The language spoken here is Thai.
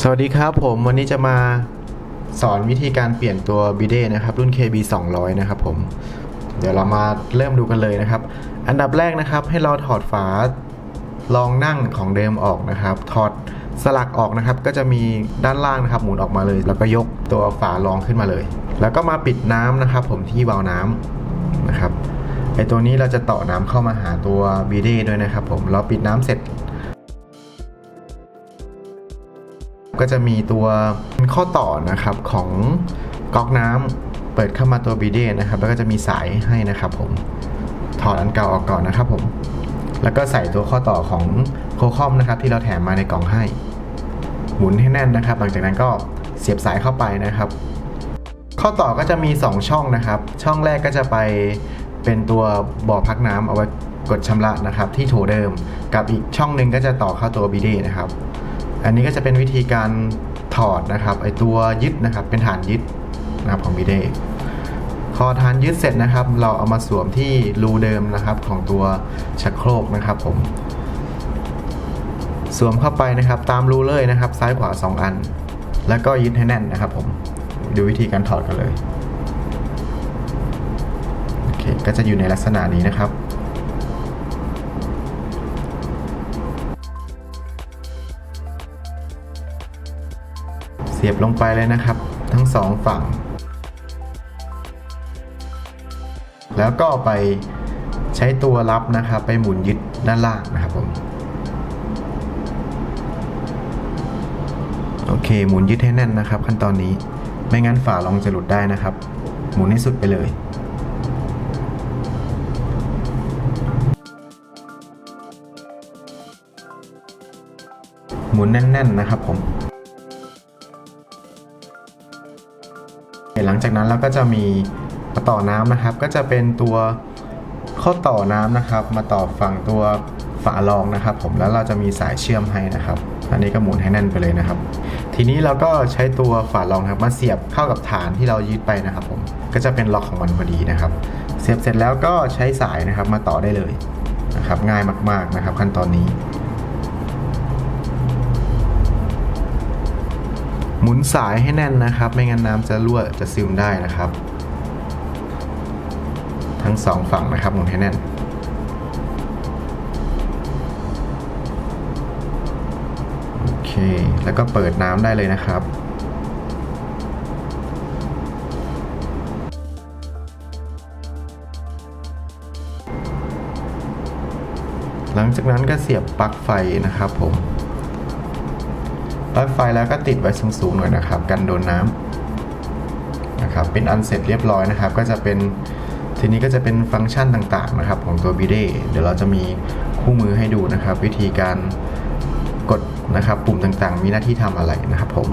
สวัสดีครับผมวันนี้จะมาสอนวิธีการเปลี่ยนตัวบิเดนะครับ รุ่น KB 200 นะครับผม เดี๋ยวเรามาเริ่มดูกันเลยนะครับ อันดับแรกนะครับ ให้เราถอดฝารองนั่งของเดิมออกนะครับ ถอดสลักออกนะครับ ก็จะมีด้านล่างนะครับ หมุนออกมาเลย แล้วก็ยกตัวฝารองขึ้นมาเลย แล้วก็มาปิดน้ำนะครับ ผมที่วาล์วน้ำนะครับไอตัวนี้เราจะต่อน้ำเข้ามาหาตัวบิเดด้วยนะครับ ผมเราปิดน้ำเสร็จ ก็จะมีตัวข้อต่อนะครับของก๊อกน้ำเปิดเข้ามาตัวบีเดนะครับ แล้วก็จะมีสายให้นะครับผมถอดอันเก่าออกก่อนนะครับผม แล้วก็ใส่ตัวข้อต่อของโคคอมนะครับ ที่เราแถมมาในกล่องให้ หมุนให้แน่นนะครับ หลังจากนั้นก็เสียบสายเข้าไปนะครับ ข้อต่อก็จะมี 2 ช่องนะครับ ช่องแรกก็จะไปเป็นตัวบ่อพักน้ำเอาไว้กดชำระนะครับ ที่โถเดิม กับอีกช่องหนึ่งก็จะต่อเข้าตัวบีเดนะครับ อันนี้ก็จะเป็นวิธีการถอดนะครับไอตัวยึดนะครับเป็นฐานยึดนะครับของบีเดพอฐานยึดเสร็จนะครับ เราเอามาสวมที่รูเดิมนะครับของตัวชักโครกนะครับผม สวมเข้าไปนะครับ ตามรูเลยนะครับ ซ้ายขวา 2 อัน แล้วก็ยึดให้แน่นนะครับผมดูวิธีการถอดกันเลยโอเคก็จะอยู่ในลักษณะนี้นะครับ สียบลงไปเลยนะครับ ทั้งสองฝั่ง แล้วก็ไปใช้ตัวรับนะครับ ไปหมุนยึดด้านล่างนะครับผมโอเค หมุนยึดให้แน่นนะครับ ขั้นตอนนี้ไม่งั้นฝารองจะหลุดได้นะครับ หมุนให้สุดไปเลยหมุนแน่น ๆ นะครับผม หลังจากนั้นเราก็จะมีต่อน้ำนะครับ ก็จะเป็นตัวข้อต่อน้ำนะครับ มาต่อฝั่งตัวฝารองนะครับ ผมแล้วเราจะมีสายเชื่อมให้นะครับ อันนี้ก็หมุนให้แน่นไปเลยนะครับ ทีนี้เราก็ใช้ตัวฝารองครับมาเสียบเข้ากับฐานที่เรายึดไปนะครับผมก็จะเป็นล็อกของมันพอดีนะครับ เสียบเสร็จแล้วก็ใช้สายนะครับมาต่อได้เลยนะครับ ง่ายมากๆนะครับ ขั้นตอนนี้ นสายให้แน่นนะครับ ไม่งั้นน้ำจะรั่วจะซึมได้นะครับ ทั้งสองฝั่งนะครับหมุนให้แน่นโอเค แล้วก็เปิดน้ำได้เลยนะครับหลังจากนั้นก็เสียบปลั๊กไฟนะครับผม รัดไฟแล้วก็ติดไว้สูงๆหน่อยนะครับ กันโดนน้ำนะครับเป็นอันเสร็จเรียบร้อยนะครับ ก็จะเป็นทีนี้ก็จะเป็นฟังก์ชันต่างๆนะครับ ของตัวบีเดเดี๋ยวเราจะมีคู่มือให้ดูนะครับ วิธีการกดนะครับ ปุ่มต่างๆ มีหน้าที่ทำอะไรนะครับผม